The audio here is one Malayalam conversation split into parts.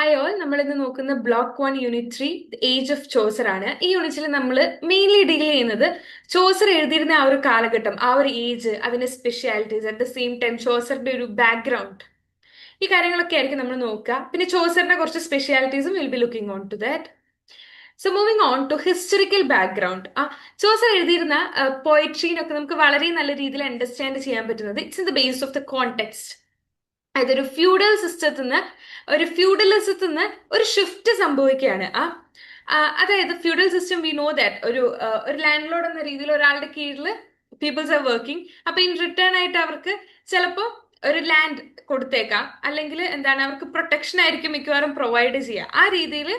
ഹായ് ഓൾ നമ്മൾ ഇന്ന് നോക്കുന്ന block one unit three age of Chaucer ആണ്. ഈ യൂണിറ്റിൽ നമ്മൾ മെയിൻലി ഡീൽ ചെയ്യുന്നത് ചോസർ എഴുതിയിരുന്ന ആ ഒരു കാലഘട്ടം ആ ഒരു ഏജ് അതിന്റെ specialities at the same time ചോസറിന്റെ ഒരു ബാക്ക്ഗ്രൗണ്ട് ഈ കാര്യങ്ങളൊക്കെ ആയിരിക്കും നമ്മൾ നോക്കുക. പിന്നെ ചോസറിന്റെ കുറച്ച് സ്പെഷ്യാലിറ്റീസും will be looking on to that so moving on to historical background ആ ചോസർ എഴുതിയിരുന്ന പോയട്രീനൊക്കെ നമുക്ക് വളരെ നല്ല രീതിയിൽ അണ്ടർസ്റ്റാൻഡ് ചെയ്യാൻ പറ്റുന്നത്. It's the base of the context അതായത് ഒരു ഫ്യൂഡൽ സിസ്റ്റത്തിൽ നിന്ന് ഒരു ഫ്യൂഡലിസത്തിൽ നിന്ന് ഒരു ഷിഫ്റ്റ് സംഭവിക്കുകയാണ്. ആ ആ, അതായത് feudal system we know that ഒരു ഒരു ലാൻഡ് ലോഡ് എന്ന രീതിയിൽ ഒരാളുടെ കീഴിൽ പീപ്പിൾസ് ആർ വർക്കിംഗ് അപ്പൊ ഇൻ റിട്ടേൺ ആയിട്ട് അവർക്ക് ചിലപ്പോൾ ഒരു ലാൻഡ് കൊടുത്തേക്കാം. അല്ലെങ്കിൽ എന്താണ് അവർക്ക് പ്രൊട്ടക്ഷൻ ആയിരിക്കും മിക്കവാറും പ്രൊവൈഡ് ചെയ്യുക. ആ രീതിയിൽ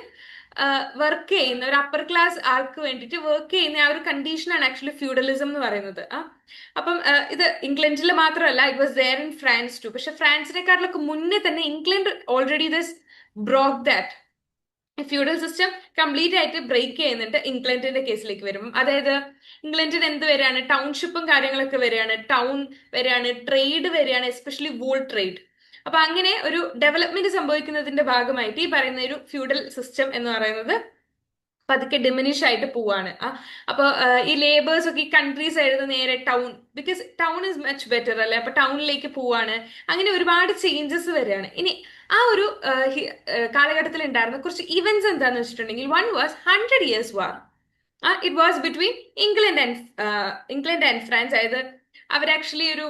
വർക്ക് ചെയ്യുന്ന ഒരു അപ്പർ ക്ലാസ് ആൾക്ക് വേണ്ടിയിട്ട് വർക്ക് ചെയ്യുന്ന ആ ഒരു കണ്ടീഷനാണ് ആക്ച്വലി ഫ്യൂഡലിസം എന്ന് പറയുന്നത്. അപ്പം ഇത് ഇംഗ്ലണ്ടിൽ മാത്രമല്ല it was there in France too പക്ഷെ ഫ്രാൻസിനെക്കാട്ടിലൊക്കെ മുന്നേ തന്നെ England already this broke that feudal system complete ആയിട്ട് ബ്രേക്ക് ചെയ്യുന്നുണ്ട് ഇംഗ്ലണ്ടിന്റെ കേസിലേക്ക് വരുമ്പോൾ അതായത് ഇംഗ്ലണ്ടിന് എന്ത് വരികയാണ് ടൗൺഷിപ്പും കാര്യങ്ങളൊക്കെ വരികയാണ് ടൗൺ വരികയാണ് ട്രേഡ് വരികയാണ് എസ്പെഷ്യലി വൂൾ ട്രേഡ് അപ്പൊ അങ്ങനെ ഒരു ഡെവലപ്മെന്റ് സംഭവിക്കുന്നതിന്റെ ഭാഗമായിട്ട് ഈ പറയുന്ന ഒരു ഫ്യൂഡൽ സിസ്റ്റം എന്ന് പറയുന്നത് പതുക്കെ ഡിമിനിഷ് ആയിട്ട് പോവാണ്. അപ്പൊ ഈ ലേബേഴ്സ് ഒക്കെ ഈ കൺട്രീസ് ആയിരുന്നു നേരെ town because town is much better അല്ലെ? അപ്പൊ ടൗണിലേക്ക് പോവാണ്. അങ്ങനെ ഒരുപാട് ചേഞ്ചസ് വരികയാണ്. ഇനി ആ ഒരു കാലഘട്ടത്തിൽ ഉണ്ടായിരുന്ന കുറച്ച് ഇവന്റ്സ് എന്താന്ന് വെച്ചിട്ടുണ്ടെങ്കിൽ one was hundred years war it was between England and England and France അതായത് അവർ ആക്ച്വലി ഒരു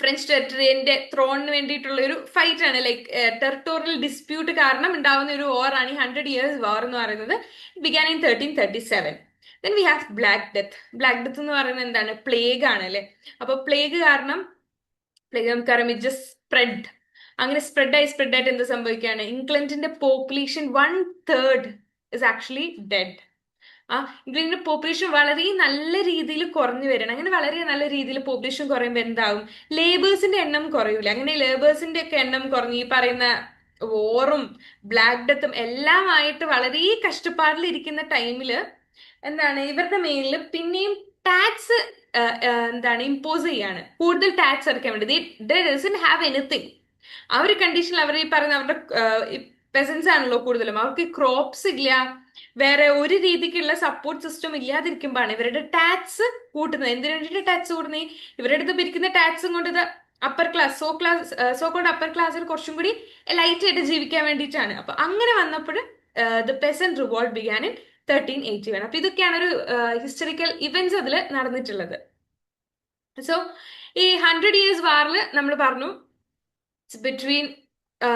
ഫ്രഞ്ച് ടെറിട്ടറിന്റെ ത്രോണിന് വേണ്ടിയിട്ടുള്ള ഒരു ഫൈറ്റ് ആണ് ലൈക്ക് ടെറിട്ടോറിയൽ ഡിസ്പ്യൂട്ട് കാരണം ഉണ്ടാവുന്ന ഒരു വാറാണ് ഈ ഹൺഡ്രഡ് ഇയേഴ്സ് വാർ എന്ന് പറയുന്നത്. Began in thirteen thirty seven then we have black death black death എന്ന് പറയുന്നത് എന്താണ്? പ്ലേഗ് ആണ് അല്ലെ? അപ്പൊ പ്ലേഗ് കാരണം പ്ലേഗ് നമുക്കറിയാം ഇറ്റ് ജസ്റ്റ് സ്പ്രെഡ് അങ്ങനെ സ്പ്രെഡ് ആയി സ്പ്രെഡ് ആയിട്ട് എന്ത് സംഭവിക്കുകയാണ്? ഇംഗ്ലണ്ടിന്റെ population one third is actually dead ആ ഇംഗ്ലണ്ടിന്റെ പോപ്പുലേഷൻ വളരെ നല്ല രീതിയിൽ കുറഞ്ഞു വരണം. അങ്ങനെ വളരെ നല്ല രീതിയിൽ പോപ്പുലേഷൻ കുറയുമ്പോൾ എന്താവും? ലേബേഴ്സിന്റെ എണ്ണം കുറയൂല? അങ്ങനെ ലേബേഴ്സിന്റെ ഒക്കെ എണ്ണം കുറഞ്ഞ് ഈ പറയുന്ന വോറും ബ്ലാക്ക് ഡെത്തും എല്ലാമായിട്ട് വളരെ കഷ്ടപ്പാടിലിരിക്കുന്ന ടൈമിൽ എന്താണ്? ഇവരുടെ മേലിൽ പിന്നെയും ടാക്സ് എന്താണ് ഇമ്പോസ് ചെയ്യാണ്. കൂടുതൽ ടാക്സ് അടയ്ക്കാൻ വേണ്ടി ഡസൻ ഹാവ് എനിത്തിങ് ആ ഒരു കണ്ടീഷനിൽ അവർ ഈ പറയുന്ന അവരുടെ പെസൻസ് ആണല്ലോ കൂടുതലും. അവർക്ക് ക്രോപ്സ് ഇല്ല. വേറെ ഒരു രീതിക്കുള്ള സപ്പോർട്ട് സിസ്റ്റം ഇല്ലാതിരിക്കുമ്പോഴാണ് ഇവരുടെ ടാക്സ് കൂട്ടുന്നത്. എന്തിനു വേണ്ടിയിട്ട് ടാക്സ് കൂടുന്നത്? ഇവരുടെ അടുത്ത് പിരിക്കുന്ന ടാക്സും കൊണ്ട് upper class so class so called upper ക്ലാസ്സിൽ കുറച്ചും കൂടി ലൈറ്റ് ആയിട്ട് ജീവിക്കാൻ വേണ്ടിയിട്ടാണ്. അപ്പൊ അങ്ങനെ വന്നപ്പോൾ the peasant revolt began in thirteen eighty one അപ്പൊ ഇതൊക്കെയാണ് ഒരു ഹിസ്റ്ററിക്കൽ ഇവന്റ്സ് അതിൽ നടന്നിട്ടുള്ളത്. സോ ഈ ഹൺഡ്രഡ് ഇയേഴ്സ് വാറിൽ നമ്മൾ പറഞ്ഞു ബിറ്റ്വീൻ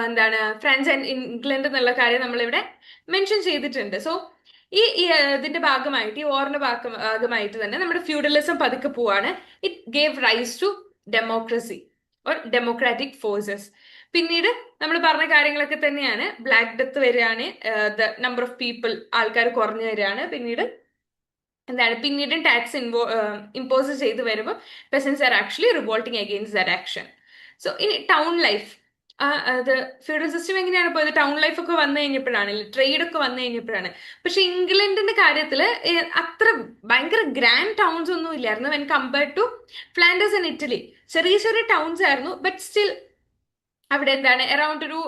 എന്താണ് ഫ്രാൻസ് ആൻഡ് ഇംഗ്ലണ്ട് എന്നുള്ള കാര്യം നമ്മളിവിടെ മെൻഷൻ ചെയ്തിട്ടുണ്ട്. സോ ഈ ഇതിന്റെ ഭാഗമായിട്ട് ഈ ഓറിന്റെ ഭാഗം- ഭാഗമായിട്ട് തന്നെ നമ്മുടെ ഫ്യൂഡലിസം പതുക്കെ പോവാണ്. It gave rise to democracy or democratic forces പിന്നീട് നമ്മൾ പറഞ്ഞ കാര്യങ്ങളൊക്കെ തന്നെയാണ്. ബ്ലാക്ക് ഡെത്ത് വരികയാണ് ദ നമ്പർ ഓഫ് പീപ്പിൾ ആൾക്കാർ കുറഞ്ഞു വരികയാണ് പിന്നീട് എന്താണ് പിന്നീടും ടാക്സ് ഇൻവോ ഇമ്പോസ് ചെയ്ത് വരുമ്പോൾ peasants are actually revolting against that action so ഇനി ടൗൺ ലൈഫ് അത് ഫ്യൂഡൽ സിസ്റ്റം എങ്ങനെയാണ് പോയത്? ടൗൺ ലൈഫ് ഒക്കെ വന്നു കഴിഞ്ഞപ്പോഴാണ് ട്രേഡ് ഒക്കെ വന്നു കഴിഞ്ഞപ്പോഴാണ്. പക്ഷെ ഇംഗ്ലണ്ടിന്റെ കാര്യത്തിൽ അത്ര ഭയങ്കര ഗ്രാൻഡ് ടൗൺസ് ഒന്നും ഇല്ലായിരുന്നു when compared to Flanders and Italy ചെറിയ ചെറിയ ടൗൺസ് ആയിരുന്നു ബട്ട് സ്റ്റിൽ അവിടെ എന്താണ് അറൌണ്ട് ഒരു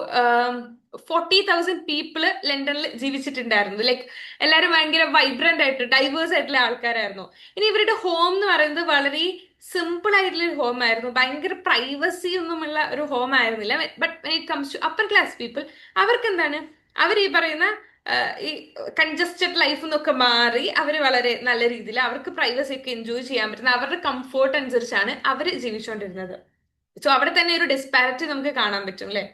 ഫോർട്ടി തൗസൻഡ് പീപ്പിൾ ലണ്ടനിൽ ജീവിച്ചിട്ടുണ്ടായിരുന്നു. ലൈക്ക് എല്ലാവരും ഭയങ്കര വൈബ്രന്റ് ആയിട്ട് ഡൈവേഴ്സ് ആയിട്ടുള്ള ആൾക്കാരായിരുന്നു. ഇനി ഇവരുടെ ഹോം എന്ന് പറയുന്നത് വളരെ സിമ്പിൾ ആയിട്ടുള്ള ഒരു ഹോം ആയിരുന്നു. ഭയങ്കര പ്രൈവസി ഒന്നുമുള്ള ഒരു ഹോം ആയിരുന്നില്ല. But it comes to upper class people അവർക്ക് എന്താണ് അവർ ഈ പറയുന്ന ഈ കൺജസ്റ്റഡ് ലൈഫ് എന്നൊക്കെ മാറി അവർ വളരെ നല്ല രീതിയിൽ അവർക്ക് പ്രൈവസി ഒക്കെ എൻജോയ് ചെയ്യാൻ പറ്റുന്ന അവരുടെ കംഫോർട്ട് അനുസരിച്ചാണ് അവർ ജീവിച്ചുകൊണ്ടിരുന്നത് സോ അവിടെ തന്നെ ഒരു ഡിസ്പാരിറ്റി നമുക്ക് കാണാൻ പറ്റും അല്ലേ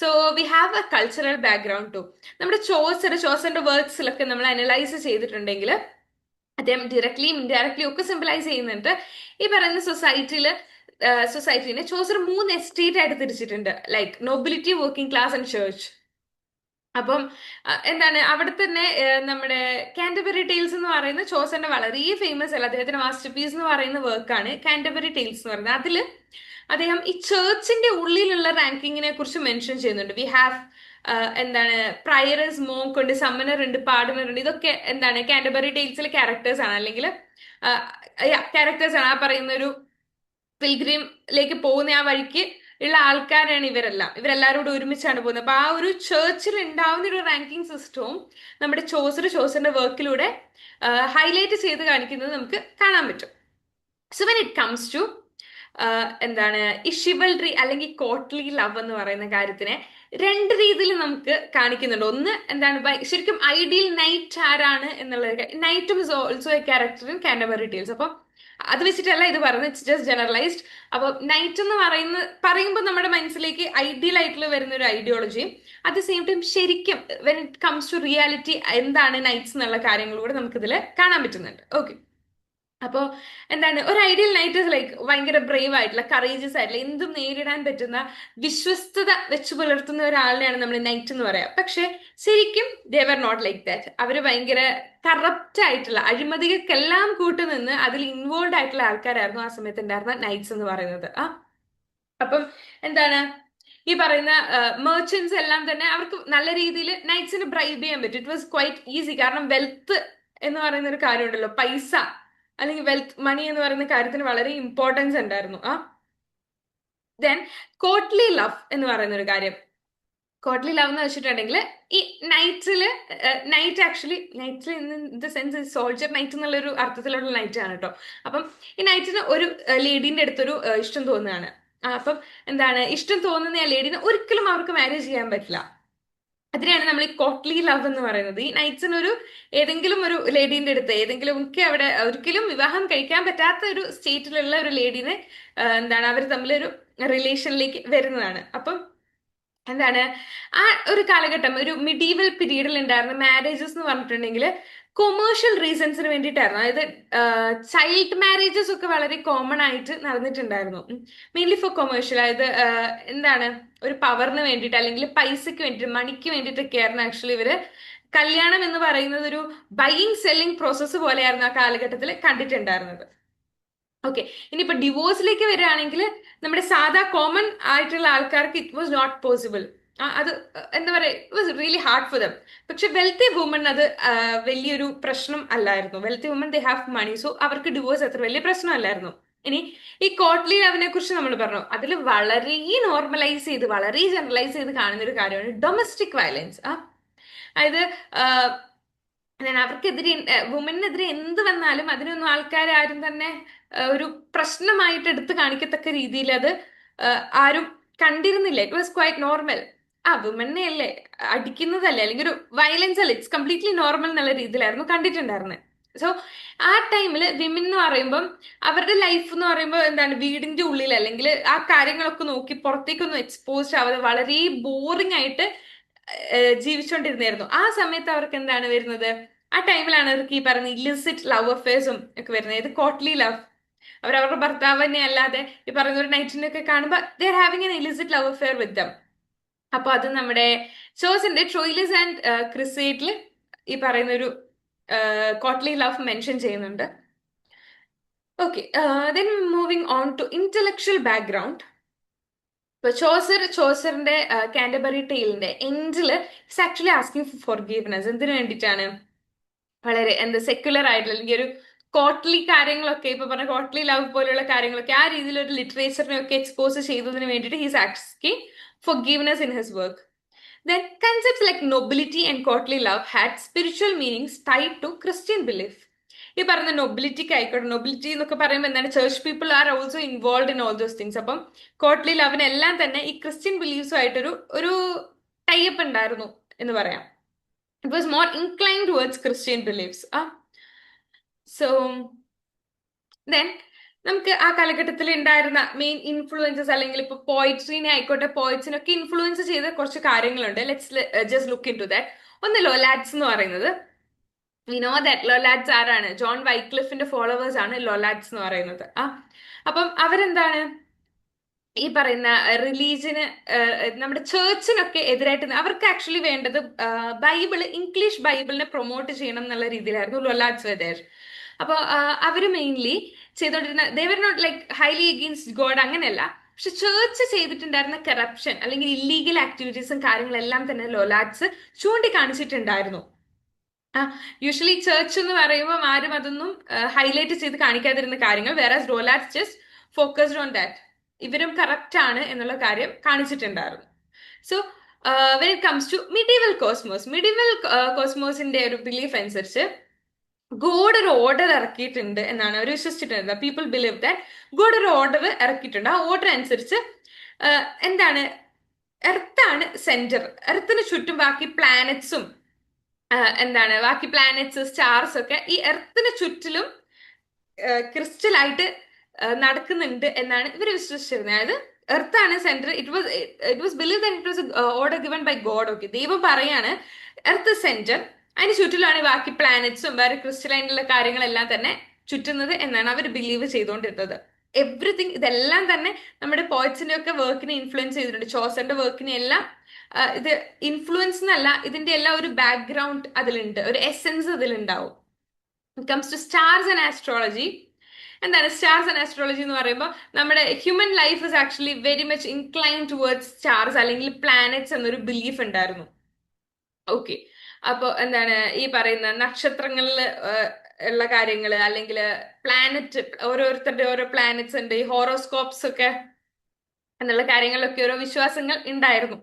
so we have a cultural background to നമ്മുടെ ചോസർ ചോസറിന്റെ വർക്ക്സിലൊക്കെ നമ്മൾ അനലൈസ് ചെയ്തിട്ടുണ്ടെങ്കിൽ അദ്ദേഹം ഡയറക്ട്ലിയും ഇൻഡയറക്ട്ലിയും ഒക്കെ സിമ്പിളൈസ് ചെയ്യുന്നുണ്ട്. ഈ പറയുന്ന സൊസൈറ്റിയിൽ സൊസൈറ്റീനെ ചോസർ മൂന്ന് എസ്റ്റേറ്റ് ആയിട്ട് തിരിച്ചിട്ടുണ്ട്. Like nobility working class and church അപ്പം എന്താണ് അവിടെ തന്നെ നമ്മുടെ കാൻഡബറി ടെയിൽസ് എന്ന് പറയുന്ന ചോസറിന്റെ വളരെ ഫേമസ് അല്ല. അദ്ദേഹത്തിന്റെ മാസ്റ്റർ പീസ് എന്ന് പറയുന്ന വർക്കാണ് കാൻഡബറി ടെയിൽസ് എന്ന് പറയുന്നത്. അതിൽ അദ്ദേഹം ഈ ചേർച്ചിന്റെ ഉള്ളിലുള്ള റാങ്കിങ്ങിനെ കുറിച്ച് മെൻഷൻ ചെയ്യുന്നുണ്ട്. വി ഹാവ് എന്താണ് പ്രയറസ് മോങ്ക് ഉണ്ട് സമ്മനർ ഉണ്ട് പാർഡനർ ഉണ്ട് ഇതൊക്കെ എന്താണ് കാൻഡബറി ടെയിൽസിലെ ക്യാരക്ടേഴ്സ് ആണ്. അല്ലെങ്കിൽ ക്യാരക്ടേഴ്സ് ആണ്. ആ പറയുന്ന ഒരു പിൽഗ്രിമിലേക്ക് പോകുന്ന ആ വഴിക്ക് ഉള്ള ആൾക്കാരാണ് ഇവരെല്ലാം. ഇവരെല്ലാവരും കൂടെ ഒരുമിച്ചാണ് പോകുന്നത്. അപ്പൊ ആ ഒരു ചേർച്ചിൽ ഉണ്ടാവുന്ന ഒരു റാങ്കിങ് സിസ്റ്റവും നമ്മുടെ ചോസർ ചോസറിന്റെ വർക്കിലൂടെ ഹൈലൈറ്റ് ചെയ്ത് കാണിക്കുന്നത് നമുക്ക് കാണാൻ പറ്റും. So when it comes to എന്താണ് ഈ ഷിവൽറി അല്ലെങ്കിൽ കോട്ട്ലി ലവ് എന്ന് പറയുന്ന കാര്യത്തിനെ രണ്ട് രീതിയിൽ നമുക്ക് കാണിക്കുന്നുണ്ട്. ഒന്ന് എന്താണ് ശരിക്കും ഐഡിയൽ നൈറ്റ് ആരാണ് എന്നുള്ളത് knight is also a character in Canterbury Tales അപ്പം അത് വെച്ചിട്ടല്ല ഇത് പറയുന്നത് ഇറ്റ്സ് ജസ്റ്റ് ജനറലൈസ്ഡ് അപ്പോൾ നൈറ്റ് എന്ന് പറയുന്ന പറയുമ്പോൾ നമ്മുടെ മനസ്സിലേക്ക് ഐഡിയൽ ആയിട്ടുള്ള വരുന്ന ഒരു ഐഡിയോളജിയും അറ്റ് ദ സെയിം ടൈം ശരിക്കും when it comes to reality എന്താണ് നൈറ്റ്സ് എന്നുള്ള കാര്യങ്ങൾ കൂടെ നമുക്കിതിൽ കാണാൻ പറ്റുന്നുണ്ട്. ഓക്കെ അപ്പോൾ എന്താണ് ഒരു ഐഡിയൽ നൈറ്റ് ഇസ് ലൈക്ക് ഭയങ്കര ബ്രേവ് ആയിട്ടുള്ള കറേജസ് ആയിട്ടുള്ള എന്തും നേരിടാൻ പറ്റുന്ന വിശ്വസ്തത വെച്ച് പുലർത്തുന്ന ഒരാളിനെയാണ് നമ്മൾ നൈറ്റ് എന്ന് പറയാം. പക്ഷെ ശരിക്കും ദേവർ നോട്ട് ലൈക്ക് ദാറ്റ് അവർ ഭയങ്കര കറപ്റ്റ് ആയിട്ടുള്ള അഴിമതികൾക്കെല്ലാം കൂട്ടുനിന്ന് അതിൽ ഇൻവോൾവ് ആയിട്ടുള്ള ആൾക്കാരായിരുന്നു ആ സമയത്ത് ഉണ്ടായിരുന്ന നൈറ്റ്സ് എന്ന് പറയുന്നത്. ആ അപ്പം എന്താണ് ഈ പറയുന്ന മെർച്ചൻസ് എല്ലാം തന്നെ അവർക്ക് നല്ല രീതിയിൽ നൈറ്റ്സിന് ബ്രൈബ് ചെയ്യാൻ പറ്റും. ഇറ്റ് വാസ് ക്വൈറ്റ് ഈസി കാരണം വെൽത്ത് എന്ന് പറയുന്ന ഒരു കാര്യമുണ്ടല്ലോ പൈസ. അല്ലെങ്കിൽ വെൽത്ത് മണി എന്ന് പറയുന്ന കാര്യത്തിന് വളരെ ഇമ്പോർട്ടൻസ് ഉണ്ടായിരുന്നു. ആ? ദെൻ കോട്ട്ലി ലവ് എന്ന് പറയുന്ന ഒരു കാര്യം. കോട്ട്ലി ലവ് എന്ന് വെച്ചിട്ടുണ്ടെങ്കിൽ ഈ നൈറ്റിൽ നൈറ്റ് ആക്ച്വലി നൈറ്റിൽ in the sense soldier knight എന്നുള്ളൊരു അർത്ഥത്തിലുള്ള നൈറ്റ് ആണ് കേട്ടോ അപ്പം ഈ നൈറ്റിന് ഒരു ലേഡീന്റെ അടുത്തൊരു ഇഷ്ടം തോന്നുകയാണ്. അപ്പം എന്താണ്? ഇഷ്ടം തോന്നുന്ന ആ ലേഡീനെ ഒരിക്കലും അവർക്ക് മാരേജ് ചെയ്യാൻ പറ്റില്ല. അതിനെയാണ് നമ്മൾ ഈ കോട്ട്ലി ലവ് എന്ന് പറയുന്നത്. ഈ നൈറ്റ്സിന് ഒരു ഏതെങ്കിലും ഒരു ലേഡീന്റെ അടുത്ത് ഏതെങ്കിലും ഒക്കെ അവിടെ ഒരിക്കലും വിവാഹം കഴിക്കാൻ പറ്റാത്ത ഒരു സ്റ്റേറ്റിലുള്ള ഒരു ലേഡീനെ എന്താണ് അവർ തമ്മിൽ ഒരു റിലേഷനിലേക്ക് വരുന്നതാണ്. അപ്പം എന്താണ് ആ ഒരു കാലഘട്ടം ഒരു മിഡീവൽ പീരീഡിൽ ഉണ്ടായിരുന്ന മാരേജസ് എന്ന് പറഞ്ഞിട്ടുണ്ടെങ്കിൽ കൊമേഴ്ഷ്യൽ റീസൺസിന് വേണ്ടിയിട്ടായിരുന്നു. അതായത് ചൈൽഡ് മാരേജസ് ഒക്കെ വളരെ കോമൺ ആയിട്ട് നടന്നിട്ടുണ്ടായിരുന്നു. മെയിൻലി ഫോർ കൊമേഴ്ഷ്യൽ അതായത് എന്താണ് ഒരു പവറിന് വേണ്ടിയിട്ട് അല്ലെങ്കിൽ പൈസയ്ക്ക് വേണ്ടിയിട്ട് മണിക്ക് വേണ്ടിയിട്ടൊക്കെ ആയിരുന്നു ആക്ച്വലി ഇവർ കല്യാണം എന്ന് പറയുന്നത് ഒരു ബൈയിങ് സെല്ലിംഗ് പ്രോസസ്സ് പോലെയായിരുന്നു ആ കാലഘട്ടത്തിൽ കണ്ടിട്ടുണ്ടായിരുന്നത്. ഓക്കെ ഇനിയിപ്പോ ഡിവോഴ്സിലേക്ക് വരികയാണെങ്കിൽ നമ്മുടെ സാധാ കോമൺ ആയിട്ടുള്ള ആൾക്കാർക്ക് ഇറ്റ് വാസ് നോട്ട് പോസിബിൾ അത് എന്താ പറയുക it was really hard for them പക്ഷെ വെൽത്തി വുമൺ അത് വലിയൊരു പ്രശ്നം അല്ലായിരുന്നു. Wealthy woman they have money so അവർക്ക് ഡിവോഴ്സ് അത്ര വലിയ പ്രശ്നമല്ലായിരുന്നു ഇനി ഈ കോട്ട്ലി ലവിനെ കുറിച്ച് നമ്മൾ പറഞ്ഞു. അതിൽ വളരെ നോർമലൈസ് ചെയ്ത് വളരെ ജനറലൈസ് ചെയ്ത് കാണുന്ന ഒരു കാര്യമാണ് ഡൊമസ്റ്റിക് വയലൻസ് ആ അതായത് അവർക്കെതിരെ വുമനെതിരെ എന്ത് വന്നാലും അതിനൊന്നും ആൾക്കാർ ആരും തന്നെ ഒരു പ്രശ്നമായിട്ട് എടുത്തു കാണിക്കത്തക്ക രീതിയിൽ അത് ആരും കണ്ടിരുന്നില്ല. ഇറ്റ് വാസ് ക്വൈറ്റ് നോർമൽ ആ വുമനെ അല്ലേ? അടിക്കുന്നതല്ലേ? അല്ലെങ്കിൽ ഒരു വയലൻസ് അല്ലേ? ഇറ്റ്സ് കംപ്ലീറ്റ്ലി നോർമൽ എന്നുള്ള രീതിയിലായിരുന്നു കണ്ടിട്ടുണ്ടായിരുന്നത് സോ ആ ടൈമിൽ വിമൻ എന്ന് പറയുമ്പം അവരുടെ ലൈഫ് എന്ന് പറയുമ്പോൾ എന്താണ്? വീടിന്റെ ഉള്ളിൽ അല്ലെങ്കിൽ ആ കാര്യങ്ങളൊക്കെ നോക്കി പുറത്തേക്കൊന്നും എക്സ്പോസ്ഡ് ആവാതെ വളരെ ബോറിംഗ് ആയിട്ട് ജീവിച്ചുകൊണ്ടിരുന്നായിരുന്നു ആ സമയത്ത് അവർക്ക് എന്താണ് വരുന്നത്? ആ ടൈമിലാണ് അവർക്ക് ഈ പറയുന്ന ഇല്ലിസിറ്റ് ലവ് അഫേഴ്സും ഒക്കെ വരുന്നത് ഇത് കോട്ട്ലി ലവ് അവർ അവരുടെ ഭർത്താവിനെ അല്ലാതെ ഈ പറയുന്ന ഒരു നൈറ്റിനൊക്കെ കാണുമ്പോൾ they're having an illicit love affair with them അപ്പൊ അത് നമ്മുടെ ചോസിന്റെ ട്രോയിലിസ് ആൻഡ് ക്രിസേറ്റിൽ ഈ പറയുന്ന ഒരു കോട്ട്ലി ലവ് മെൻഷൻ ചെയ്യുന്നുണ്ട്. Okay then moving on to intellectual background. ഇപ്പൊ ചോസർ ചോസറിന്റെ കാൻഡബറി ടെയിലിന്റെ എൻഡിൽ it's actually asking for forgiveness. എന്തിനു വേണ്ടിയിട്ടാണ്? വളരെ എന്താ സെക്യുലർ ആയിട്ടുള്ള അല്ലെങ്കിൽ ഒരു കോട്ട്ലി കാര്യങ്ങളൊക്കെ ഇപ്പൊ പറഞ്ഞ കോട്ട്ലി ലവ് പോലെയുള്ള കാര്യങ്ങളൊക്കെ ആ രീതിയിൽ ഒരു ലിറ്ററേച്ചറിനെ ഒക്കെ എക്സ്പോസ് ചെയ്തതിന് വേണ്ടിയിട്ട് he's asking for in his work. Then, concepts like nobility and courtly love had spiritual meanings tied to Christian belief. ഈ പറയുന്ന നൊബിലിറ്റിക്ക് ആയിക്കോട്ടെ നൊബിലിറ്റി എന്നൊക്കെ പറയുമ്പോൾ എന്താണ്? Church people are also involve in all those things അപ്പം കോട്ട്ലി ലവിനെല്ലാം തന്നെ ഈ ക്രിസ്ത്യൻ ബിലീഫ്സുമായിട്ടൊരു ഒരു ടൈപ്പ് ഉണ്ടായിരുന്നു എന്ന് പറയാം. It was more incline towards Christian beliefs ആ. സോ ദെൻ നമുക്ക് ആ കാലഘട്ടത്തിൽ ഉണ്ടായിരുന്ന മെയിൻ ഇൻഫ്ലുവൻസസ് അല്ലെങ്കിൽ ഇപ്പൊ പോയിട്രീനെ ആയിക്കോട്ടെ പോയിറ്റ്സിനൊക്കെ ഇൻഫ്ലുവൻസ് ചെയ്ത കുറച്ച് കാര്യങ്ങളുണ്ട്. Let's just look into that ഒന്ന് ലോലാറ്റ്സ് എന്ന് പറയുന്നത്. വി നോ ദാറ്റ് ലോലാഡ്സ് ആരാണ്? ജോൺ വൈക്ലിഫിന്റെ ഫോളോവേഴ്സ് ആണ് ലോലാറ്റ്സ് എന്ന് പറയുന്നത്. ആ അപ്പം അവരെന്താണ്? ഈ പറയുന്ന റിലീജിയന് നമ്മുടെ ചേർച്ചിനൊക്കെ എതിരായിട്ട് അവർക്ക് ആക്ച്വലി വേണ്ടത് ബൈബിൾ ഇംഗ്ലീഷ് ബൈബിളിനെ പ്രൊമോട്ട് ചെയ്യണം എന്നുള്ള രീതിയിലായിരുന്നു ലൊലാറ്റ്സ് വെതേർ അപ്പോൾ അവർ mainly ചെയ്തോണ്ടിരുന്ന they were not like highly against God അങ്ങനെയല്ല. പക്ഷെ ചേർച്ച് ചെയ്തിട്ടുണ്ടായിരുന്ന കറപ്ഷൻ അല്ലെങ്കിൽ ഇല്ലീഗൽ ആക്ടിവിറ്റീസും കാര്യങ്ങളെല്ലാം തന്നെ ലോലാക്സ് ചൂണ്ടിക്കാണിച്ചിട്ടുണ്ടായിരുന്നു. യൂഷ്വലി ചേർച്ച് എന്ന് പറയുമ്പോൾ ആരും അതൊന്നും ഹൈലൈറ്റ് ചെയ്ത് കാണിക്കാതിരുന്ന കാര്യങ്ങൾ വേറെ Lollards just focused on that ഇവരും കറക്റ്റ് ആണ് എന്നുള്ള കാര്യം കാണിച്ചിട്ടുണ്ടായിരുന്നു. So when it comes to medieval cosmos medieval കോസ്മോസിന്റെ ഒരു ബിലീഫ് അനുസരിച്ച് ഗോഡ് ഒരു ഓർഡർ ഇറക്കിയിട്ടുണ്ട് എന്നാണ് അവർ വിശ്വസിച്ചിട്ടുണ്ടായിരുന്നത്. പീപ്പിൾ ബിലീവ് ദാറ്റ് ഗോഡ് ഒരു ഓർഡർ ഇറക്കിയിട്ടുണ്ട്. ആ ഓർഡർ അനുസരിച്ച് എന്താണ് എർത്താണ് സെന്റർ എർത്തിന് ചുറ്റും ബാക്കി പ്ലാനറ്റ്സും എന്താണ് ബാക്കി പ്ലാനറ്റ്സ് സ്റ്റാർസ് ഒക്കെ ഈ എർത്തിന് ചുറ്റിലും ക്രിസ്റ്റലായിട്ട് നടക്കുന്നുണ്ട് എന്നാണ് ഇവർ വിശ്വസിച്ചിരുന്നത്. അതായത് എർത്താണ് centre it was it was believe that it was order given by God okay ദൈവം പറയാണ് എർത്ത് സെന്റർ അതിന് ചുറ്റിലാണ് ബാക്കി പ്ലാനറ്റ്സും വേറെ ക്രിസ്റ്റലൈനുള്ള കാര്യങ്ങളെല്ലാം തന്നെ ചുറ്റുന്നത് എന്നാണ് അവർ ബിലീവ് ചെയ്തുകൊണ്ടിരുന്നത് എവറിത്തിങ് ഇതെല്ലാം തന്നെ നമ്മുടെ പോയിറ്റ്സിന്റെ ഒക്കെ വർക്കിനെ ഇൻഫ്ലുവൻസ് ചെയ്തിട്ടുണ്ട്. ചോസറിന്റെ വർക്കിനെ എല്ലാം ഇത് ഇൻഫ്ലുവൻസ് എന്നല്ല ഇതിന്റെ എല്ലാം ഒരു ബാക്ക്ഗ്രൗണ്ട് അതിലുണ്ട്. ഒരു essence അതിലുണ്ടാവും. Comes to stars and astrology എന്താണ് സ്റ്റാർസ് ആൻഡ് ആസ്ട്രോളജി എന്ന് പറയുമ്പോൾ നമ്മുടെ human life is actually very much incline towards stars അല്ലെങ്കിൽ പ്ലാനറ്റ്സ് എന്നൊരു ബിലീഫ് ഉണ്ടായിരുന്നു. ഓക്കെ അപ്പോൾ എന്താണ് ഈ പറയുന്ന നക്ഷത്രങ്ങളിൽ ഉള്ള കാര്യങ്ങൾ അല്ലെങ്കിൽ പ്ലാനറ്റ് ഓരോരുത്തരുടെ ഓരോ പ്ലാനറ്റ്സ് ഉണ്ട് ഈ ഹോറോസ്കോപ്സ് ഒക്കെ എന്നുള്ള കാര്യങ്ങളിലൊക്കെ ഓരോ വിശ്വാസങ്ങൾ ഉണ്ടായിരുന്നു.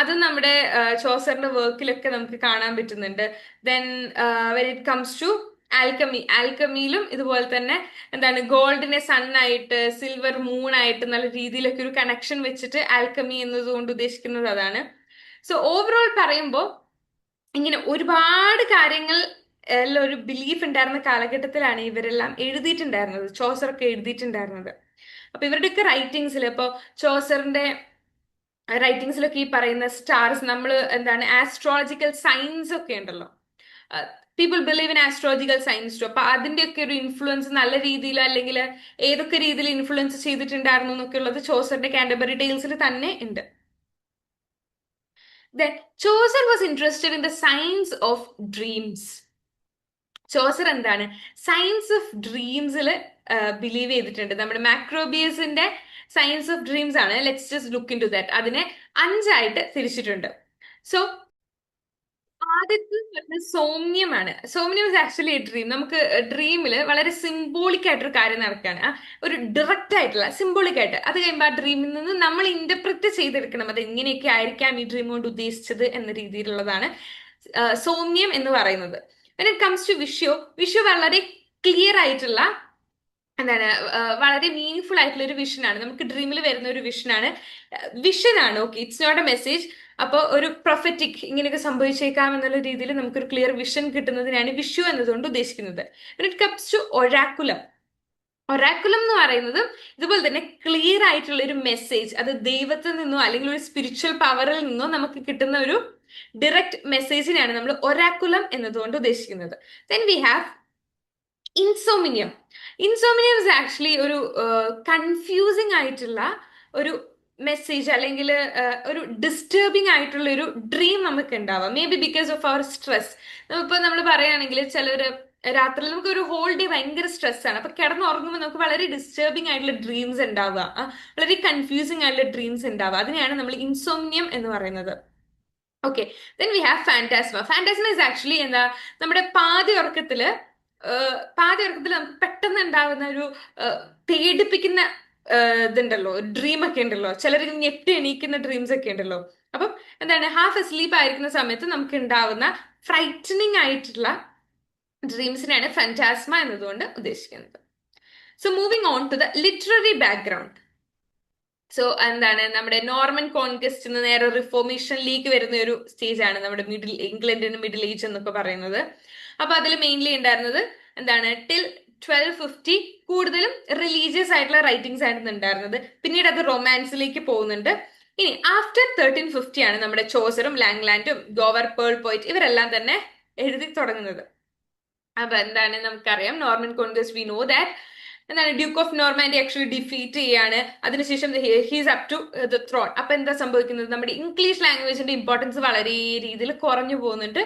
അത് നമ്മുടെ ചോസറിന്റെ വർക്കിലൊക്കെ നമുക്ക് കാണാൻ പറ്റുന്നുണ്ട്. Then when it comes to alchemy ആൽക്കമിയിലും ഇതുപോലെ തന്നെ എന്താണ് ഗോൾഡിനെ സണ്ണായിട്ട് സിൽവർ മൂൺ ആയിട്ട് നല്ല രീതിയിലൊക്കെ ഒരു കണക്ഷൻ വെച്ചിട്ട് ആൽക്കമി എന്നതുകൊണ്ട് ഉദ്ദേശിക്കുന്നത് അതാണ്. സോ ഓവറോൾ പറയുമ്പോൾ ഇങ്ങനെ ഒരുപാട് കാര്യങ്ങൾ ഒരു ബിലീഫ് ഉണ്ടായിരുന്ന കാലഘട്ടത്തിലാണ് ഇവരെല്ലാം എഴുതിയിട്ടുണ്ടായിരുന്നത് ചോസറൊക്കെ എഴുതിയിട്ടുണ്ടായിരുന്നത്. അപ്പൊ ഇവരുടെയൊക്കെ റൈറ്റിങ്സിൽ ഇപ്പോൾ ചോസറിന്റെ റൈറ്റിങ്സിലൊക്കെ ഈ പറയുന്ന സ്റ്റാർസ് നമ്മൾ എന്താണ് ആസ്ട്രോളജിക്കൽ സയൻസ് ഒക്കെ ഉണ്ടല്ലോ. People believe in astrological science too അപ്പൊ അതിന്റെയൊക്കെ ഒരു ഇൻഫ്ലുവൻസ് നല്ല രീതിയിൽ അല്ലെങ്കിൽ ഏതൊക്കെ രീതിയിൽ ഇൻഫ്ലുവൻസ് ചെയ്തിട്ടുണ്ടായിരുന്നു എന്നൊക്കെ ഉള്ളത് ചോസറിന്റെ കാൻഡബറി ടെയിൽസിൽ തന്നെ ഉണ്ട്. Then Chaucer was interested in the science of dreams Chaucer എന്താണ്? സയൻസ് ഓഫ് ഡ്രീംസിൽ ബിലീവ് ചെയ്തിട്ടുണ്ട്. നമ്മുടെ മാക്രോബിയസിന്റെ സയൻസ് ഓഫ് ഡ്രീംസ് ആണ്. Let's just look into that അതിനെ അഞ്ചായിട്ട് തിരിച്ചിട്ടുണ്ട്. സോ ആദ്യത്തെ സൗമ്യമാണ്. സൗമ്യം ഇസ് ആക്ച്വലി ഡ്രീം നമുക്ക് ഡ്രീമിൽ വളരെ സിംബോളിക് ആയിട്ടൊരു കാര്യം നടക്കുകയാണ് ഒരു ഡയറക്റ്റ് ആയിട്ടുള്ള സിംബോളിക് ആയിട്ട്. അത് കഴിയുമ്പോൾ ആ ഡ്രീമിൽ നിന്ന് നമ്മൾ ഇന്റർപ്രറ്റ് ചെയ്തെടുക്കണം. അത് എങ്ങനെയൊക്കെ ആയിരിക്കാം ഈ ഡ്രീം കൊണ്ട് ഉദ്ദേശിച്ചത് എന്ന രീതിയിലുള്ളതാണ് സൗമ്യം എന്ന് പറയുന്നത്. When it comes to visio visio വളരെ ക്ലിയർ ആയിട്ടുള്ള എന്താണ് വളരെ മീനിങ് ആയിട്ടുള്ള ഒരു വിഷനാണ് നമുക്ക് ഡ്രീമിൽ വരുന്ന ഒരു വിഷനാണ് വിഷനാണ് okay it's not a message അപ്പോൾ ഒരു പ്രൊഫറ്റിക് ഇങ്ങനെയൊക്കെ സംഭവിച്ചേക്കാം എന്നുള്ള രീതിയിൽ നമുക്കൊരു ക്ലിയർ വിഷൻ കിട്ടുന്നതിനാണ് വിഷു എന്നതുകൊണ്ട് ഉദ്ദേശിക്കുന്നത്. It comes to oraculum oraculum എന്ന് പറയുന്നത് ഇതുപോലെ തന്നെ ക്ലിയർ ആയിട്ടുള്ള ഒരു മെസ്സേജ് അത് ദൈവത്തിൽ നിന്നോ അല്ലെങ്കിൽ ഒരു സ്പിരിച്വൽ പവറിൽ നിന്നോ നമുക്ക് കിട്ടുന്ന ഒരു ഡയറക്റ്റ് മെസ്സേജിനാണ് നമ്മൾ ഒരാക്കുലം എന്നതുകൊണ്ട് ഉദ്ദേശിക്കുന്നത്. Then we have insomnium insomnium is actually ഒരു കൺഫ്യൂസിങ് ആയിട്ടുള്ള ഒരു മെസ്സേജ് അല്ലെങ്കിൽ ഒരു ഡിസ്റ്റർബിങ് ആയിട്ടുള്ള ഒരു ഡ്രീം നമുക്ക് ഉണ്ടാവാം maybe because of our stress ഇപ്പോൾ നമ്മൾ പറയുകയാണെങ്കിൽ ചിലർ രാത്രി നമുക്ക് ഒരു ഹോൾ ഡേ ഭയങ്കര സ്ട്രെസ് ആണ്. അപ്പൊ കിടന്നുറങ്ങുമ്പോൾ നമുക്ക് വളരെ ഡിസ്റ്റർബിംഗ് ആയിട്ടുള്ള ഡ്രീംസ് ഉണ്ടാവുക. വളരെ കൺഫ്യൂസിങ് ആയിട്ടുള്ള ഡ്രീംസ് ഉണ്ടാവുക. അതിനെയാണ് നമ്മൾ ഇൻസോമിനിയം എന്ന് പറയുന്നത്. Okay then we have phantasma phantasma is actually എന്താ നമ്മുടെ പാതി ഉറക്കത്തിൽ പാതി ഉറക്കത്തിൽ നമുക്ക് പെട്ടെന്ന് ഉണ്ടാകുന്ന ഒരു പേടിപ്പിക്കുന്ന ഇതുണ്ടല്ലോ ഡ്രീം ഒക്കെ ഉണ്ടല്ലോ. ചിലർ ഞെട്ടി എണീക്കുന്ന ഡ്രീംസ് ഒക്കെ ഉണ്ടല്ലോ. അപ്പം എന്താണ് ഹാഫ് അസ്ലീപ്പ് ആയിരിക്കുന്ന സമയത്ത് നമുക്ക് ഉണ്ടാവുന്ന ഫ്രൈറ്റനിങ് ആയിട്ടുള്ള ഡ്രീംസിനെയാണ് ഫെന്റാസ്മ എന്നതുകൊണ്ട് ഉദ്ദേശിക്കുന്നത്. So moving on to the literary background so എന്താണ് നമ്മുടെ നോർമൻ കോൺകസ്റ്റ് നേരെ നേരെ റിഫോർമേഷനിലേക്ക് വരുന്ന ഒരു സ്റ്റേജ് ആണ് നമ്മുടെ മിഡിൽ ഇംഗ്ലണ്ടിന് മിഡിൽ ഏജ് എന്നൊക്കെ പറയുന്നത്. അപ്പൊ അതിൽ മെയിൻലി ഉണ്ടായിരുന്നത് എന്താണ്? ടിൽ ട്വൽവ് ഫിഫ്റ്റി കൂടുതലും റിലീജിയസ് ആയിട്ടുള്ള റൈറ്റിംഗ്സ് ആയിരുന്നു ഉണ്ടായിരുന്നത്. പിന്നീട് അത് റൊമാൻസിലേക്ക് പോകുന്നുണ്ട്. ഇനി ആഫ്റ്റർ തേർട്ടീൻ ഫിഫ്റ്റി ആണ് നമ്മുടെ ചോസറും ലാംഗ്ലാൻഡും ഗോവർ പേൾ പോയിറ്റ് ഇവരെല്ലാം തന്നെ എഴുതി തുടങ്ങുന്നത്. അപ്പൊ എന്താണ് നമുക്കറിയാം. Norman conquest we know that എന്താണ്? Duke of Normandy actually defeat ചെയ്യാണ്. അതിനുശേഷം he's up to the throne അപ്പൊ എന്താ സംഭവിക്കുന്നത്? നമ്മുടെ ഇംഗ്ലീഷ് ലാംഗ്വേജിന്റെ ഇമ്പോർട്ടൻസ് വളരെ രീതിയിൽ കുറഞ്ഞു പോകുന്നുണ്ട്.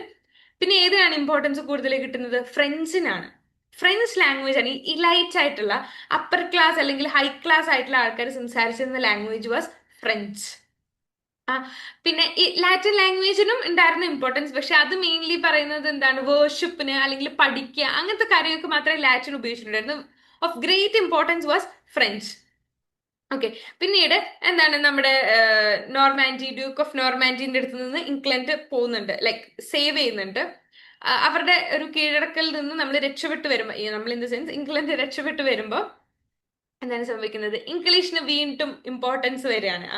പിന്നെ ഏതിനാണ് ഇമ്പോർട്ടൻസ് കൂടുതൽ കിട്ടുന്നത്? ഫ്രഞ്ചിനാണ് ഫ്രഞ്ച് ലാംഗ്വേജ് ആണ്. ഈ ലൈറ്റ് ആയിട്ടുള്ള അപ്പർ ക്ലാസ് അല്ലെങ്കിൽ ഹൈ ക്ലാസ് ആയിട്ടുള്ള ആൾക്കാർ സംസാരിച്ചിരുന്ന ലാംഗ്വേജ് വാസ് ഫ്രഞ്ച് ആ പിന്നെ ഈ ലാറ്റിൻ ലാംഗ്വേജിനും ഉണ്ടായിരുന്ന ഇമ്പോർട്ടൻസ് പക്ഷെ അത് മെയിൻലി പറയുന്നത് എന്താണ്? വേർഷിപ്പിന് അല്ലെങ്കിൽ പഠിക്കുക അങ്ങനത്തെ കാര്യങ്ങൾക്ക് മാത്രമേ Latin ഉപയോഗിച്ചിട്ടുണ്ടായിരുന്നു of great importance was French okay പിന്നീട് എന്താണ് നമ്മുടെ നോർമാൻഡി ഡ്യൂക്ക് ഓഫ് നോർമാൻഡിന്റെ അടുത്ത് നിന്ന് ഇംഗ്ലണ്ട് പോകുന്നുണ്ട്. ലൈക്ക് സേവ് ചെയ്യുന്നുണ്ട്. അവരുടെ ഒരു കീഴടക്കൽ നിന്ന് നമ്മൾ രക്ഷപ്പെട്ടു വരുമ്പോൾ നമ്മൾ ഇൻ ദ സെൻസ് ഇംഗ്ലണ്ട് രക്ഷപ്പെട്ടു വരുമ്പോൾ എന്താണ് സംഭവിക്കുന്നത്? ഇംഗ്ലീഷിന് വീണ്ടും ഇമ്പോർട്ടൻസ് വരികയാണ്.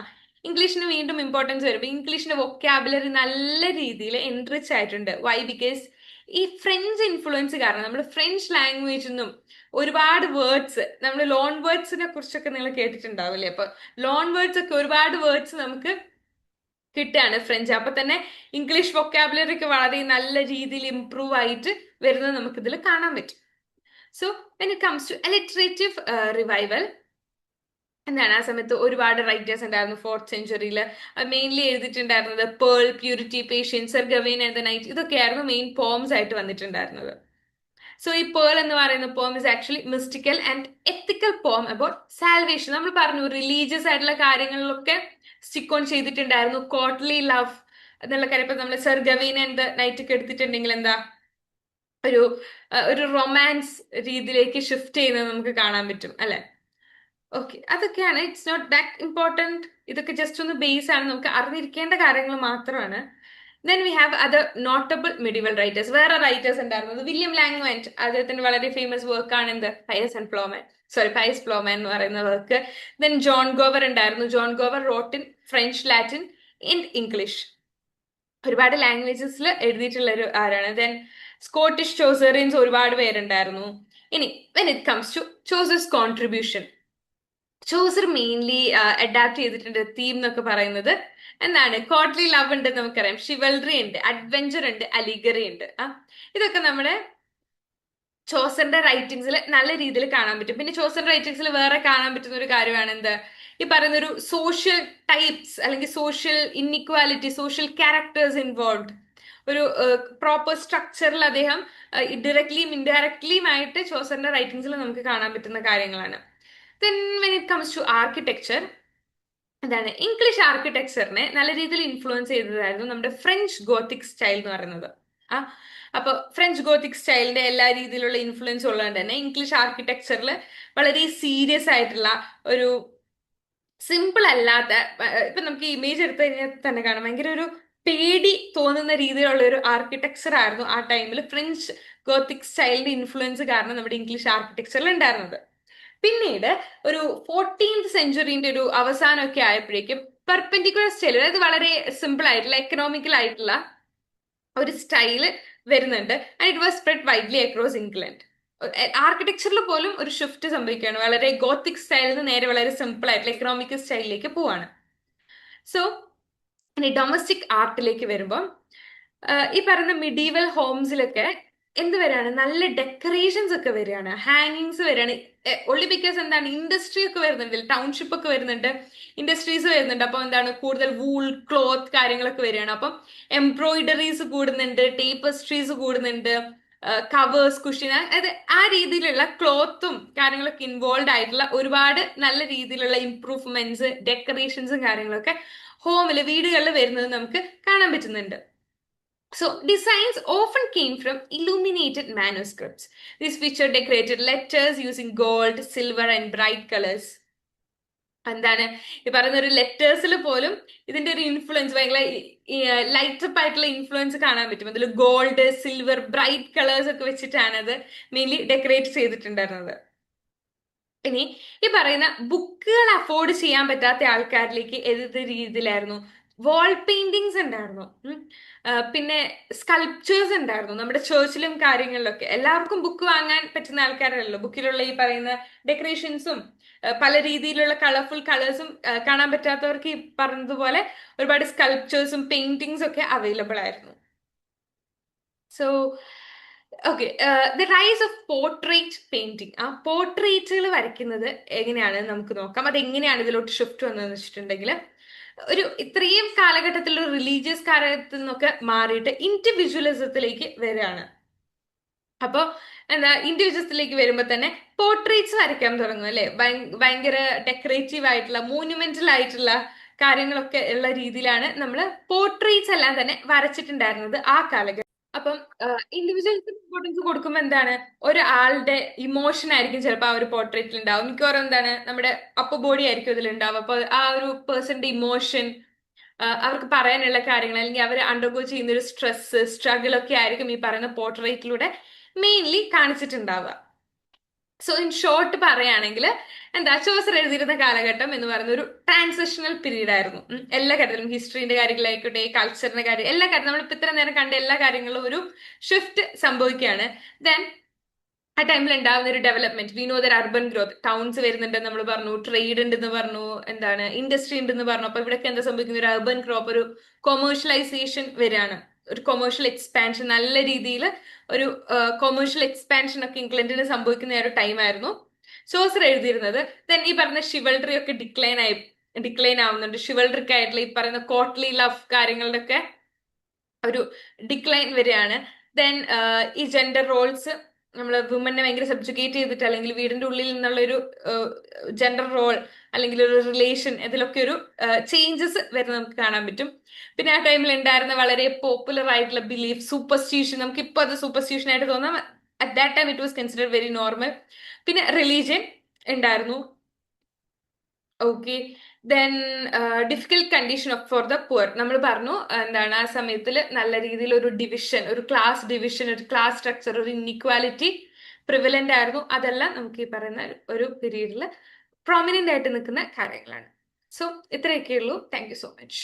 ഇംഗ്ലീഷിന് വീണ്ടും ഇമ്പോർട്ടൻസ് വരുമ്പോൾ ഇംഗ്ലീഷിന്റെ വൊക്കാബുലറി നല്ല രീതിയിൽ എൻറിച്ച് ആയിട്ടുണ്ട്. വൈ ബിക്കോസ് ഈ ഫ്രഞ്ച് ഇൻഫ്ലുവൻസ് കാരണം നമ്മൾ ഫ്രഞ്ച് ലാംഗ്വേജിൽ നിന്നും ഒരുപാട് വേർഡ്സ് നമ്മൾ ലോൺ വേർഡ്സിനെ കുറിച്ചൊക്കെ നിങ്ങൾ കേട്ടിട്ടുണ്ടാവില്ലേ? അപ്പൊ ലോൺ വേർഡ്സ് ഒക്കെ ഒരുപാട് വേർഡ്സ് നമുക്ക് കിട്ടുകയാണ് ഫ്രഞ്ച് അപ്പൊ തന്നെ ഇംഗ്ലീഷ് വൊക്കാബുലറി ഒക്കെ വളരെ നല്ല രീതിയിൽ ഇംപ്രൂവ് ആയിട്ട് വരുന്നത് നമുക്ക് ഇതിൽ കാണാൻ പറ്റും. So when it comes to alliterative revival എന്താണ് ആ സമയത്ത് ഒരുപാട് റൈറ്റേഴ്സ് ഉണ്ടായിരുന്നു ഫോർത്ത് സെഞ്ചുറിയിൽ mainly എഴുതിയിട്ടുണ്ടായിരുന്നത് Pearl Purity Patience Gawain and knight ഇതൊക്കെയായിരുന്നു മെയിൻ പോംസ് ആയിട്ട് വന്നിട്ടുണ്ടായിരുന്നത്. സോ ഈ പേൾ എന്ന് പറയുന്ന poem is actually mystical and ethical poem about salvation നമ്മൾ പറഞ്ഞു റിലീജിയസ് ആയിട്ടുള്ള കാര്യങ്ങളിലൊക്കെ സ്റ്റിക്ക് ഓൺ ചെയ്തിട്ടുണ്ടായിരുന്നു. കോട്ട്ലി ലവ് എന്നുള്ള കാര്യം. ഇപ്പൊ നമ്മൾ സർ ഗവീൻ ആൻഡ് നൈറ്റ് ഒക്കെ എടുത്തിട്ടുണ്ടെങ്കിൽ എന്താ? ഒരു ഒരു റൊമാൻസ് രീതിയിലേക്ക് ഷിഫ്റ്റ് ചെയ്യുന്നത് നമുക്ക് കാണാൻ പറ്റും അല്ലെ? ഓക്കെ അതൊക്കെയാണ്. ഇറ്റ്സ് നോട്ട് ദാറ്റ് ഇമ്പോർട്ടന്റ് ഇതൊക്കെ ജസ്റ്റ് ഒന്ന് ബേസ് ആണ്. നമുക്ക് അറിഞ്ഞിരിക്കേണ്ട കാര്യങ്ങൾ മാത്രമാണ്. Then we have other notable medieval writers വേറെ റൈറ്റേഴ്സ് ഉണ്ടായിരുന്നത്? വില്യം ലാംഗ്വന്റ് അദ്ദേഹത്തിന്റെ വളരെ ഫേമസ് വർക്കാണ് എന്ത്? Piers and Ploughman sorry Piers Ploughman എന്ന് പറയുന്ന വർക്ക് ദെൻ ജോൺ ഗോവർ ഉണ്ടായിരുന്നു. John Gower wrote in French Latin in English ഒരുപാട് ലാംഗ്വേജസിൽ എഴുതിയിട്ടുള്ള ഒരു ആരാണ്? ദെൻ സ്കോട്ടിഷ് ചോസറിയൻസ് ഒരുപാട് പേരുണ്ടായിരുന്നു. ഇനി when it comes to Chaucer's contribution Chaucer mainly adapt ചെയ്തിട്ടുണ്ട് തീം എന്നൊക്കെ പറയുന്നത് എന്താണ്? കോട്ട്ലി ലവ് ഉണ്ട് നമുക്കറിയാം. ഷിവൽറി ഉണ്ട് അഡ്വഞ്ചർ ഉണ്ട് അലിഗറി ഉണ്ട്. ആ ഇതൊക്കെ നമ്മുടെ ചോസറിന്റെ റൈറ്റിംഗ്സിൽ നല്ല രീതിയിൽ കാണാൻ പറ്റും. പിന്നെ ചോസറിന്റെ റൈറ്റിംഗ്സിൽ വേറെ കാണാൻ പറ്റുന്ന ഒരു കാര്യമാണ് എന്ത്? ഈ പറയുന്ന ഒരു സോഷ്യൽ ടൈപ്സ് അല്ലെങ്കിൽ social inequality social characters involve ഒരു പ്രോപ്പർ സ്ട്രക്ചറിൽ അദ്ദേഹം ഡയറക്ട്ലിയും ഇൻഡയറക്ട്ലിയും ആയിട്ട് ചോസറിന്റെ റൈറ്റിംഗ്സിൽ നമുക്ക് കാണാൻ പറ്റുന്ന കാര്യങ്ങളാണ്. Then when it comes to architecture എന്താണ് ഇംഗ്ലീഷ് ആർക്കിടെക്ചറിനെ നല്ല രീതിയിൽ ഇൻഫ്ലുവൻസ് ചെയ്തതായിരുന്നു നമ്മുടെ ഫ്രഞ്ച് ഗോത്തിക് സ്റ്റൈൽ എന്ന് പറയുന്നത്. ആ അപ്പൊ ഫ്രഞ്ച് ഗോത്തിക് സ്റ്റൈലിന്റെ എല്ലാ രീതിയിലുള്ള ഇൻഫ്ലുവൻസ് ഉള്ളതുകൊണ്ട് തന്നെ ഇംഗ്ലീഷ് ആർക്കിടെക്ചറിൽ വളരെ സീരിയസ് ആയിട്ടുള്ള ഒരു സിമ്പിൾ അല്ലാത്ത ഇപ്പൊ നമുക്ക് ഇമേജ് എടുത്തു കഴിഞ്ഞാൽ തന്നെ കാണാം. ഭയങ്കര ഒരു പേടി തോന്നുന്ന രീതിയിലുള്ള ഒരു ആർക്കിടെക്ചർ ആയിരുന്നു ആ ടൈമിൽ ഫ്രഞ്ച് ഗോത്തിക് സ്റ്റൈലിന്റെ ഇൻഫ്ലുവൻസ് കാരണം നമ്മുടെ ഇംഗ്ലീഷ് ആർക്കിടെക്ചറിൽ ഉണ്ടായിരുന്നത്. പിന്നീട് ഒരു ഫോർട്ടീൻത് സെഞ്ചുറിന്റെ ഒരു അവസാനമൊക്കെ ആയപ്പോഴേക്കും പെർപെൻഡിക്കുലർ സ്റ്റൈൽ അതായത് വളരെ സിമ്പിൾ ആയിട്ടുള്ള എക്കണോമിക്കൽ ആയിട്ടുള്ള ഒരു സ്റ്റൈൽ വരുന്നുണ്ട്. And it was spread widely across England ആർക്കിടെക്ചറിൽ പോലും ഒരു ഷിഫ്റ്റ് സംഭവിക്കുകയാണ്. വളരെ ഗോത്തിക് സ്റ്റൈലിൽ നിന്ന് നേരെ വളരെ സിമ്പിൾ ആയിട്ടുള്ള എക്കണോമിക്കൽ സ്റ്റൈലിലേക്ക് പോവാണ്. സോ ഡൊമസ്റ്റിക് ആർട്ടിലേക്ക് വരുമ്പോൾ ഈ പറയുന്ന മിഡീവൽ ഹോംസിലൊക്കെ എന്ത് വരികയാണ് നല്ല ഡെക്കറേഷൻസ് ഒക്കെ വരികയാണ്. ഹാങ്ങിങ്സ് വരികയാണ്. ഒള്ളി ബിക്കോസ് എന്താണ്? ഇൻഡസ്ട്രി ഒക്കെ വരുന്നുണ്ട്. ടൗൺഷിപ്പ് ഒക്കെ വരുന്നുണ്ട്. ഇൻഡസ്ട്രീസ് വരുന്നുണ്ട്. അപ്പോൾ എന്താണ്? കൂടുതൽ വൂൾ ക്ലോത്ത് കാര്യങ്ങളൊക്കെ വരികയാണ്. അപ്പം എംബ്രോയിഡറീസ് കൂടുന്നുണ്ട് ടേപ്പസ്ട്രീസ് കൂടുന്നുണ്ട് കവേഴ്സ് കുഷിൻ അതായത് ആ രീതിയിലുള്ള ക്ലോത്തും കാര്യങ്ങളൊക്കെ ഇൻവോൾവ് ആയിട്ടുള്ള ഒരുപാട് നല്ല രീതിയിലുള്ള ഇംപ്രൂവ്മെന്റ്സ് ഡെക്കറേഷൻസും കാര്യങ്ങളൊക്കെ ഹോമിൽ വീടുകളിൽ വരുന്നത് നമുക്ക് കാണാൻ പറ്റുന്നുണ്ട്. So, designs often came from illuminated manuscripts. These feature decorated letters using gold, silver, and bright colors. എന്താണ് ഈ പറയുന്ന ഒരു ലെറ്റേഴ്സിൽ പോലും ഇതിന്റെ ഒരു ഇൻഫ്ലുവൻസ് ഭയങ്കര ലൈറ്റപ്പ് ആയിട്ടുള്ള ഇൻഫ്ലുവൻസ് കാണാൻ പറ്റും അതിൽ ഗോൾഡ് സിൽവർ ബ്രൈറ്റ് കളേഴ്സ് ഒക്കെ വെച്ചിട്ടാണ് അത് മെയിൻലി ഡെക്കറേറ്റ് ചെയ്തിട്ടുണ്ടായിരുന്നത് ഇനി ഈ പറയുന്ന ബുക്കുകൾ അഫോർഡ് ചെയ്യാൻ പറ്റാത്ത ആൾക്കാരിലേക്ക് ഏത് രീതിയിലായിരുന്നു വാൾ പെയിന്റിങ്സ് ഉണ്ടായിരുന്നു. പിന്നെ സ്കൾപ്ചേഴ്സ് ഉണ്ടായിരുന്നു. നമ്മുടെ ചേർച്ചിലും കാര്യങ്ങളിലൊക്കെ. എല്ലാവർക്കും ബുക്ക് വാങ്ങാൻ പറ്റുന്ന ആൾക്കാരല്ലോ ബുക്കിലുള്ള ഈ പറയുന്ന ഡെക്കറേഷൻസും പല രീതിയിലുള്ള കളർഫുൾ കളേഴ്സും കാണാൻ പറ്റാത്തവർക്ക് ഈ പറഞ്ഞതുപോലെ ഒരുപാട് സ്കൾപ്ചേഴ്സും പെയിന്റിങ്സ് ഒക്കെ അവൈലബിൾ ആയിരുന്നു. So okay the rise of portrait painting ആ പോർട്രേറ്റുകൾ വരയ്ക്കുന്നത് എങ്ങനെയാണ്? നമുക്ക് നോക്കാം. അത് എങ്ങനെയാണ് ഇതിലോട്ട് ഷിഫ്റ്റ് വന്നതെന്ന് വെച്ചിട്ടുണ്ടെങ്കിൽ ഒരു ഇത്രയും കാലഘട്ടത്തിൽ ഒരു റിലീജിയസ് കാലഘട്ടത്തിൽ നിന്നൊക്കെ മാറിയിട്ട് ഇൻഡിവിജ്വലിസത്തിലേക്ക് വരികയാണ്. അപ്പോൾ എന്താ ഇൻഡിവിജ്വൽസിലേക്ക് വരുമ്പോൾ തന്നെ പോർട്രേറ്റ്സ് വരയ്ക്കാൻ തുടങ്ങും അല്ലേ? ഭയ- ഭയങ്കര ഡെക്കറേറ്റീവ് ആയിട്ടുള്ള മോന്യുമെന്റൽ ആയിട്ടുള്ള കാര്യങ്ങളൊക്കെ ഉള്ള രീതിയിലാണ് നമ്മൾ പോർട്രേറ്റ്സ് എല്ലാം തന്നെ വരച്ചിട്ടുണ്ടായിരുന്നത് ആ കാലഘട്ടം അപ്പം ഇൻഡിവിജ്വൽസ് ഇമ്പോർട്ടൻസ് കൊടുക്കുമ്പോൾ എന്താണ്? ഒരാളുടെ ഇമോഷൻ ആയിരിക്കും ചിലപ്പോൾ ആ ഒരു പോർട്രേറ്റിൽ ഉണ്ടാവും മിക്കവാറും എന്താണ്? നമ്മുടെ അപ്പ ബോഡി ആയിരിക്കും അതിൽ ഉണ്ടാവും അപ്പോൾ ആ ഒരു പേഴ്സന്റെ ഇമോഷൻ അവർക്ക് പറയാനുള്ള കാര്യങ്ങൾ അല്ലെങ്കിൽ അവർ അണ്ടർഗോ ചെയ്യുന്ന ഒരു സ്ട്രെസ് സ്ട്രഗിൾ ഒക്കെ ആയിരിക്കും ഈ പറയുന്ന പോർട്രേറ്റിലൂടെ മെയിൻലി കാണിച്ചിട്ടുണ്ടാവുക. സോ ഇൻ ഷോർട്ട് പറയുകയാണെങ്കിൽ എന്താ ചോസർ എഴുതിയിരുന്ന കാലഘട്ടം എന്ന് പറയുന്ന ഒരു ട്രാൻസിഷണൽ പീരീഡ് ആയിരുന്നു. എല്ലാ കാര്യത്തിലും ഹിസ്റ്ററിന്റെ കാര്യങ്ങളായിക്കോട്ടെ കൾച്ചറിന്റെ കാര്യം എല്ലാ കാര്യം നമ്മൾ ഇത്ര നേരം കണ്ട എല്ലാ കാര്യങ്ങളും ഒരു ഷിഫ്റ്റ് സംഭവിക്കുകയാണ്. ദെൻ ആ ടൈമിൽ ഉണ്ടാവുന്ന ഒരു development we know there urban growth towns വരുന്നുണ്ട് നമ്മൾ പറഞ്ഞു ട്രേഡ് ഉണ്ടെന്ന് പറഞ്ഞു എന്താണ് ഇൻഡസ്ട്രി ഉണ്ടെന്ന് പറഞ്ഞു. അപ്പൊ ഇവിടെയൊക്കെ എന്താ സംഭവിക്കുന്നത്? ഒരു അർബൻ ക്രോപ്പ് ഒരു കൊമേഴ്ഷ്യലൈസേഷൻ വരികയാണ്. ഒരു കൊമേഴ്ഷ്യൽ എക്സ്പാൻഷൻ നല്ല രീതിയിൽ ഒരു കൊമേഴ്ഷ്യൽ എക്സ്പാൻഷൻ ഒക്കെ ഇംഗ്ലണ്ടിന് സംഭവിക്കുന്ന ഒരു ടൈം ആയിരുന്നു. സോസർ എഴുതിയിരുന്നത് ദെൻ ഈ പറഞ്ഞ ഷിവൾട്രി ഒക്കെ ഡിക്ലൈൻ ആയി ഡിക്ലൈൻ ആവുന്നുണ്ട്. ഷിവൾട്രിക് ആയിട്ടുള്ള ഈ പറയുന്ന കോട്ട്ലി ലവ് കാര്യങ്ങളുടെ ഒക്കെ ഒരു ഡിക്ലൈൻ വരികയാണ്. ദെൻ ഈ ജെൻഡർ റോൾസ് നമ്മൾ വുമനെ ഭയങ്കര സബ്ജുഗേറ്റ് ചെയ്തിട്ട് അല്ലെങ്കിൽ വീടിന്റെ ഉള്ളിൽ നിന്നുള്ള ഒരു ജെൻഡർ റോൾ അല്ലെങ്കിൽ ഒരു റിലേഷൻ ഇതിലൊക്കെ ഒരു ചേഞ്ചസ് വരുന്നത് നമുക്ക് കാണാൻ പറ്റും. പിന്നെ ആ ടൈമിൽ ഉണ്ടായിരുന്ന വളരെ പോപ്പുലർ ആയിട്ടുള്ള ബിലീഫ് സൂപ്പർസ്റ്റീഷൻ നമുക്ക് ഇപ്പോൾ അത് സൂപ്പർസ്റ്റീഷൻ ആയിട്ട് തോന്നാം. At that time it was considered very normal പിന്നെ റിലീജിയൻ ഉണ്ടായിരുന്നു okay then difficult condition of for the poor നമ്മൾ പറഞ്ഞു എന്താണ് ആ സമയത്തിൽ നല്ല രീതിയിൽ ഒരു ഡിവിഷൻ ഒരു ക്ലാസ് ഡിവിഷൻ ഒരു ക്ലാസ് സ്ട്രക്ചർ ഒരു ഇൻഇക്വാലിറ്റി പ്രിവലന്റ് ആയിരുന്നു. അതെല്ലാം നമുക്ക് ഈ പറയുന്ന ഒരു പീരീഡിൽ പ്രോമിനന്റ് ആയിട്ട് നിൽക്കുന്ന കാര്യങ്ങളാണ്. സോ ഇത്രയൊക്കെ ഉള്ളൂ. Thank you so much